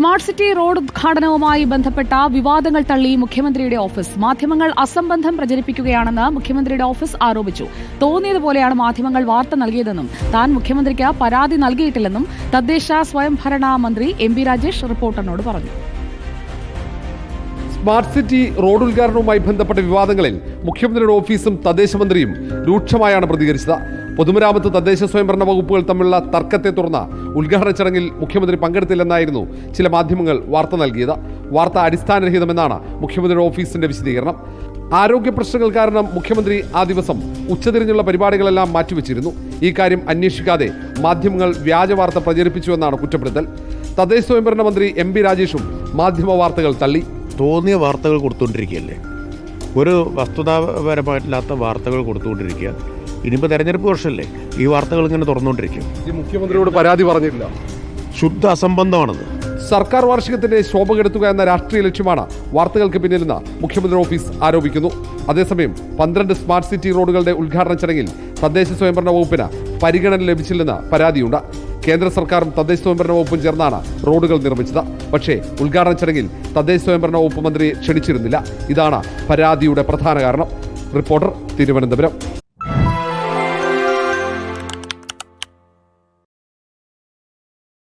Smart city road ഉദ്ഘാടനവുമായി ബന്ധപ്പെട്ട വിവാദങ്ങൾ തള്ളി മുഖ്യമന്ത്രിയുടെ ഓഫീസ്. മാധ്യമങ്ങൾ അസംബന്ധം പ്രചരിപ്പിക്കുകയാണെന്ന് മുഖ്യമന്ത്രിയുടെ ഓഫീസ് ആരോപിച്ചു. തോന്നിയതുപോലെയാണ് മാധ്യമങ്ങൾ വാർത്ത നൽകിയതെന്നും താൻ മുഖ്യമന്ത്രിക്ക് പരാതി നൽകിയിട്ടില്ലെന്നും തദ്ദേശ സ്വയംഭരണ മന്ത്രി എം ബി രാജേഷ് റിപ്പോർട്ടറിനോട് പറഞ്ഞു. സ്മാർട്ട് സിറ്റി റോഡ് ഉദ്ഘാടനവുമായി ബന്ധപ്പെട്ട വിവാദങ്ങളിൽ മുഖ്യമന്ത്രിയുടെ ഓഫീസും തദ്ദേശ മന്ത്രിയും രൂക്ഷമായാണ് പ്രതികരിച്ചത്. പൊതുമരാമത്ത് തദ്ദേശ സ്വയംഭരണ വകുപ്പുകൾ തമ്മിലുള്ള തർക്കത്തെ തുടർന്ന് ഉദ്ഘാടന ചടങ്ങിൽ മുഖ്യമന്ത്രി പങ്കെടുത്തില്ലെന്നായിരുന്നു ചില മാധ്യമങ്ങൾ വാർത്ത നൽകിയത്. വാർത്ത അടിസ്ഥാനരഹിതമെന്നാണ് മുഖ്യമന്ത്രിയുടെ ഓഫീസിന്റെ വിശദീകരണം. ആരോഗ്യ പ്രശ്നങ്ങൾ കാരണം മുഖ്യമന്ത്രി ആ ദിവസം ഉച്ചതിരിഞ്ഞുള്ള പരിപാടികളെല്ലാം മാറ്റിവെച്ചിരുന്നു. ഈ കാര്യം അന്വേഷിക്കാതെ മാധ്യമങ്ങൾ വ്യാജ വാർത്ത പ്രചരിപ്പിച്ചുവെന്നാണ് കുറ്റപ്പെടുത്തൽ. തദ്ദേശ സ്വയംഭരണ മന്ത്രി എം പി രാജേഷും മാധ്യമ വാർത്തകൾ തള്ളി. തോന്നിയ വാർത്തകൾ കൊടുത്തുകൊണ്ടിരിക്കുകയല്ലേ? ഒരു വസ്തുതാപരമായിട്ടില്ലാത്ത വാർത്തകൾ കൊടുത്തുകൊണ്ടിരിക്കുക ഇനിയിപ്പോൾ തെരഞ്ഞെടുപ്പ് വർഷമല്ലേ ഈ വാർത്തകൾ ഇങ്ങനെ തുറന്നുകൊണ്ടിരിക്കും. മുഖ്യമന്ത്രിയോട് പരാതി പറഞ്ഞില്ല ശുദ്ധ അസംബന്ധമാണത്. സർക്കാർ വാർഷികത്തിന്റെ ശോഭ കെടുത്തുക എന്ന രാഷ്ട്രീയ ലക്ഷ്യമാണ് വാർത്തകൾക്ക് പിന്നിലെന്ന് മുഖ്യമന്ത്രി ഓഫീസ് ആരോപിക്കുന്നു. അതേസമയം പന്ത്രണ്ട് സ്മാർട്ട് സിറ്റി റോഡുകളുടെ ഉദ്ഘാടന ചടങ്ങിൽ തദ്ദേശ സ്വയംഭരണ വകുപ്പിന് പരിഗണന ലഭിച്ചില്ലെന്ന് പരാതിയുണ്ട്. കേന്ദ്ര സർക്കാരും തദ്ദേശ സ്വയംഭരണ വകുപ്പും ചേർന്നാണ് റോഡുകൾ നിർമ്മിച്ചത്. പക്ഷേ ഉദ്ഘാടന ചടങ്ങിൽ തദ്ദേശ സ്വയംഭരണ വകുപ്പ് മന്ത്രിയെ ക്ഷണിച്ചിരുന്നില്ല. ഇതാണ് പരാതിയുടെ പ്രധാന കാരണം. റിപ്പോർട്ടർ തിരുവനന്തപുരം.